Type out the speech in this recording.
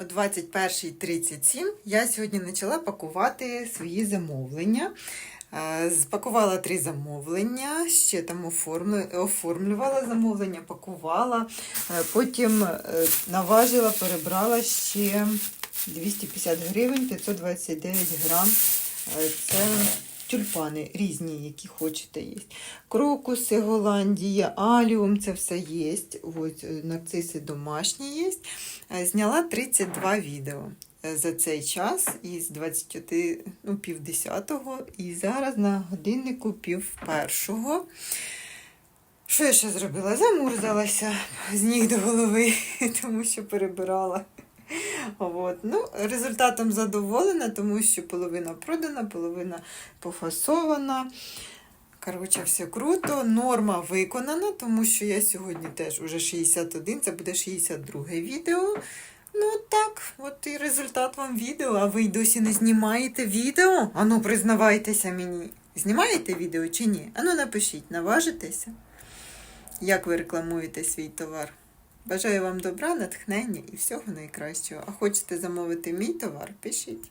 О 21.37 я сьогодні почала пакувати свої замовлення. Е, Спакувала три замовлення, ще там оформлювала замовлення, пакувала, Е, потім е, наважила, перебрала ще 250 гривень, 529 грам. Е, Це тюльпани різні, які хочете є. Крокуси, Голландія, аліум, це все є. Ось е, нарциси домашні є. Е, Зняла 32 відео е, за цей час із 21, ну, пів десятого, і зараз на годиннику пів першого. Що я ще зробила? Замурзалася з ніг до голови, тому що перебирала. От. Ну, результатом задоволена, тому що половина продана, половина пофасована. Коротше, все круто. Норма виконана, тому що я сьогодні теж уже 61, це буде 62 відео. Ну так, от і результат вам відео. А ви й досі не знімаєте відео? Ану, признавайтеся мені. Знімаєте відео чи ні? Ану напишіть, наважитеся, як ви рекламуєте свій товар. Бажаю вам добра, натхнення і всього найкращого. А хочете замовити мій товар? Пишіть.